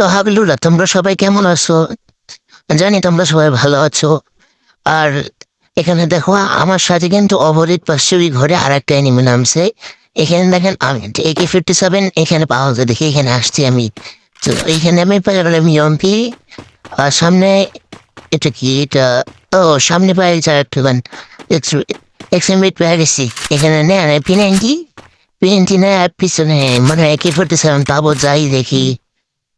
তো হাবলুরা তোমরা সবাই কেমন আছো? জানি তোমরা সবাই ভালো আছো। আর এখানে দেখো, আমার সাথে কিন্তু অপরিত পাশেরই ঘরে আর একটা অ্যানিমে নামছে। এখানে দেখেন, আমি একে ফিফটি সেভেন এখানে পাওয়া যায়। দেখি, এখানে আসছি আমি। তো এইখানে আমি পেয়ে গেলাম ইয়ম্পি আর সামনে এটা কি? এটা, ও, সামনে পাই যার একটু এক্সএমবিট পেয়ে গেছি। এখানে নেয় পিনাইনটি পিনাইনটি নেয় আর পিছনে মানে একে ফিফটি সেভেন পাবো, যাই দেখি।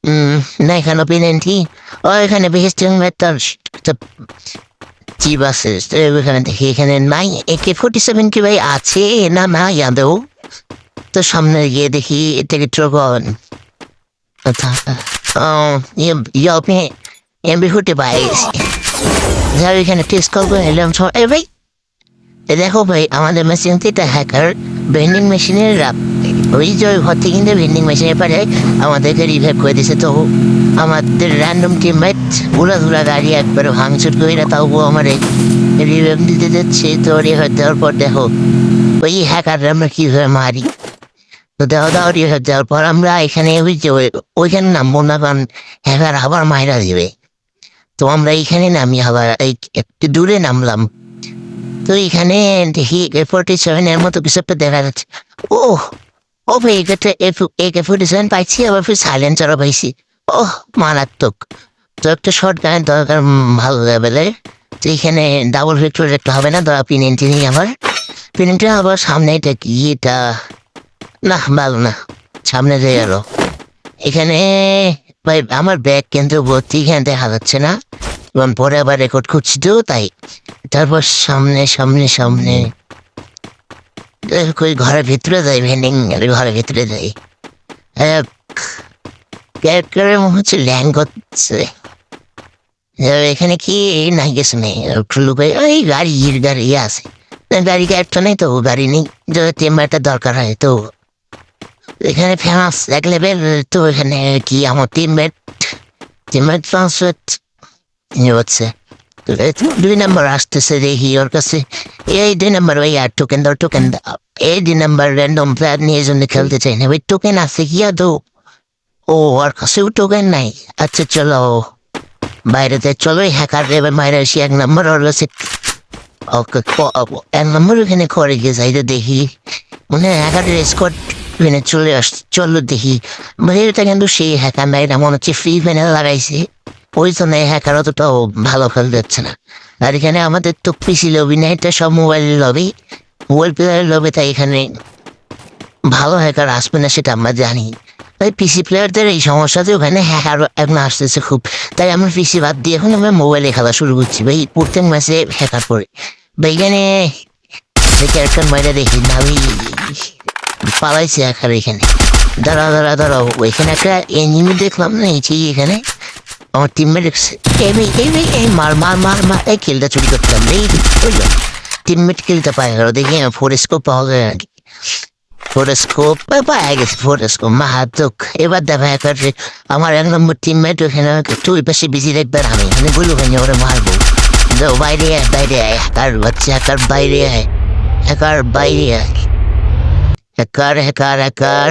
উম, না এখানে পেনেন্টি ও এখানে বেহেস্টিং মেটার চিপ আছে তো এখানে দেখি এখানে নাই। একে ফোর্টি সেভেন কি ভাই আছে না না ইয়াদেও তো সামনে গিয়ে দেখি এটাকে ট্রগন ও ইয়ে আপনি এমবি ফুটে পাই যাও এখানে টেস্ট করব এলাম সব এ ভাই দেখো ভাই আমাদের মেশিনতে এটা হ্যাকার ভেন্ডিং মেশিনের ওই যে ওই ঘর থেকে কিন্তু ভেন্ডিং মেশিনের পারে আমাদেরকে রিভাইভ করে দিছে তো আমাদের র্যান্ডম টিমমেট উড়া ধুরা গাড়ি একবার ভাঙচুর করে তাও ও আমার রিভাইভ দিতে যাচ্ছে। তো রিভাইভ দেওয়ার পর দেখো, ওই হ্যাকাররা আমরা কীভাবে মারি? তো দেওয়া দাও রিভাইভ দেওয়ার পর আমরা এখানে ওই যে ওইখানে নামবো না কারণ হ্যাকার আবার মায়েরা দেবে। তো আমরা এইখানে নামি আবার একটু দূরে নামলাম। তো এখানে দেখি ফোর্টি সেভেনের মতো কিছু একটা দেখা যাচ্ছে। ও ফোর্টি সেভেন পাইছি, আবার ফির সাইলেন্সারও পাইছি। ও মারাত্মক। তো একটা শর্ট গানের দরকার ভালো লেভেলের তো এখানে ডাবল ভিক্টর একটা হবে না, ধরা পিনেন্টি নেই আবার পিনেন্টি আবার সামনে এটা কি? এটা, না, ভালো না। সামনে দিয়ে গেল এখানে, ভাই, আমার ব্যাগ কিন্তু ভর্তি, এখানে দেখা যাচ্ছে না। এবং পরে আবার রেকর্ড করছি তো, তাই। তারপর সামনে সামনে সামনে। কই ঘরের ভিতরে যাই ভেন্ডিং ঘরের ভিতরে যাই। ক্যারেক্টারের মনে হচ্ছে ল্যাং করছে। এখানে কি? না গেছে নেই। লুকাই ওই গাড়ি গাড়ি আছে। গাড়ি একটা নেই তো গাড়ি নেই। যদি চেম্বারটা দরকার হয় তো এখানে ফেমাস এক লেভেল তো এখানে কি? আমার টিমমেট টিমমেট ট্রান্সফার হচ্ছে। দুই নম্বর আসতেছে দেখি ওর কাছে এই দুই নম্বর ওই আর টোকেন দাও টোকেন এই দুই নম্বর র্যান্ডম প্লেয়ার নিয়ে জন্য খেলতে চাই না ওই টোকেন আছে কি আদৌ ও ওর কাছেও টোকেন নাই আচ্ছা চলো বাইরেতে চলো হ্যাকার এবার মায়ের আসি এক নম্বর ওর কাছে ওকে এক নম্বর ওখানে করে গিয়ে যাই তো দেখি মানে হ্যাকারের স্কট এখানে চলে আস চলো দেখি এটা কিন্তু সেই হ্যাকার নাই মনে হচ্ছে ফ্রি প্যানেল লাগাইছে ওই জন্য হ্যাকার অতটাও ভালো খেল যাচ্ছে না। আর এখানে আমাদের তো পিসি লবি না এটা সব মোবাইল লবি মোবাইল প্লেয়ারের লবি তাই এখানে ভালো হ্যাকার আসবে না সেটা আমরা জানি। তাই পিসি প্লেয়ারদের এই সমস্যাতে ওখানে হ্যাকার এখন আসতেছে খুব। তাই আমরা পিসি বাদ দিয়ে এখন আমরা মোবাইলে খেলা শুরু করছি। ভাই, প্রত্যেক ম্যাচে হ্যাকার পড়ে। ভাই, এখানে ক্যারেক্টার মাইরা দেখি না আমি পালাইছি হ্যাকার এখানে। দাঁড়াও দাঁড়া দাঁড়াও। ওইখানে একটা এনিমি দেখলাম না, এই এখানে। আমার টিমমেট ভাই এই এই মার মার মার মার, এই কিলটা চুরি করতাম, এই ওই টিমমেট কিলটা পায় গেল দেখি ফোর স্কোপ পাওয়া যায় নাকি? ফোরস্কোপ পাওয়া গেছে ফোরস্কোপ মাহাতুক এবার দেখা একবার আমার এক নম্বর টিমমেট ওখানে তুই পাশে বিজি দেখবার আমি মানে বলব ওখানে ওরা মারবো। বাইরে আয় বাইরে আয়, হ্যাকার হচ্ছে, হ্যাকার বাইরে আয়, হ্যাকার বাইরে আয়। হ্যাকার হ্যাকার হ্যাকার,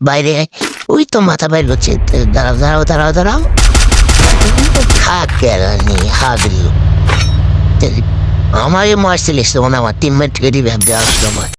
বাইরে আয়। ওই তো মাথা বাইর করছে, দাঁড়াও দাঁড়াও দাঁড়াও দাঁড়াও। হাগলি আমারই মারছিলিস তখন আমার টিমমেট রেডি ভাবতে আসলো আমার